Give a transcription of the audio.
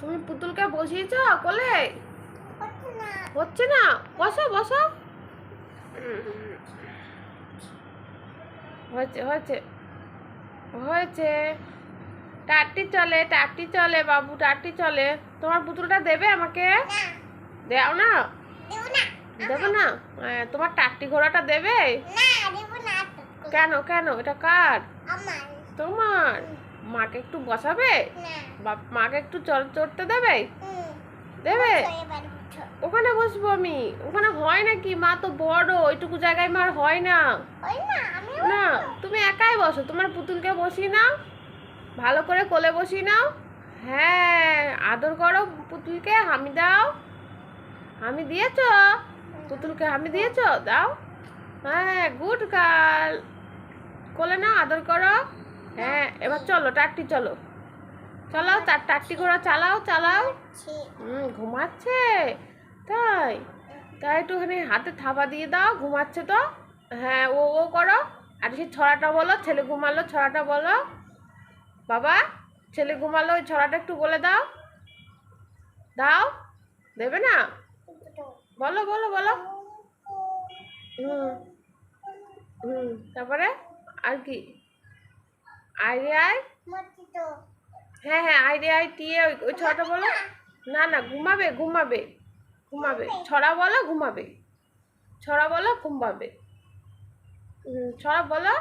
তুমি পুতুলকে বসিয়েছ কোলে? হচ্ছে না। বসো বসো। হয়েছে হয়েছে। হয়েছে। টাট্টি চলে টাট্টি চলে বাবু টাট্টি চলে। তোমার পুতুলটা দেবে আমাকে? দেও না? দেবো না। হ্যাঁ, তোমার টাট্টি ঘোড়াটা দেবে? কেন কেন? এটা কার? তোমার? মাকে একটু বসাবে? মাকে একটু চড় চড়তে দেবে? দেবে? ওখানে বসবো আমি। ওখানে হয় নাকি? মা তো বড় ওইটুকু জায়গায় মার হয় না। না না তুমি একাই বসো। তোমার পুতুলকে বসিয়ে নাও। ভালো করে কোলে বসিয়ে নাও। হ্যাঁ আদর করো পুতুলকে হামি দাও। হামি দিয়েছ? পুতুলকে হামি দিয়েছ? দাও। হ্যাঁ গুড গার্ল। কোলে নাও আদর করো। হ্যাঁ এবার চলো টাট্টি চলো। চলো তার টাট্টি ঘোড়া চালাও চালাও। হুম ঘুমাচ্ছে। তাই তাই একটুখানি হাতে থাবা দিয়ে দাও ঘুমাচ্ছে তো। হ্যাঁ ও ও করো। আর সেই ছড়াটা বলো ছেলে ঘুমালো ছড়াটা বলো। বাবা ছেলে ঘুমালো ওই ছড়াটা একটু বলে দাও। দাও দেবে না? বলো বলো বলো। হুম হুম তারপরে আর কি? রে আয় হ্যাঁ হ্যাঁ আই রে আই টিয়ে ওই ছড়াটা বলো। না? না ঘুমাবে ঘুমাবে ঘুমাবে। ছড়া বলো ঘুমাবে। ছড়া বলো ঘুমাবে। ছড়া বলো।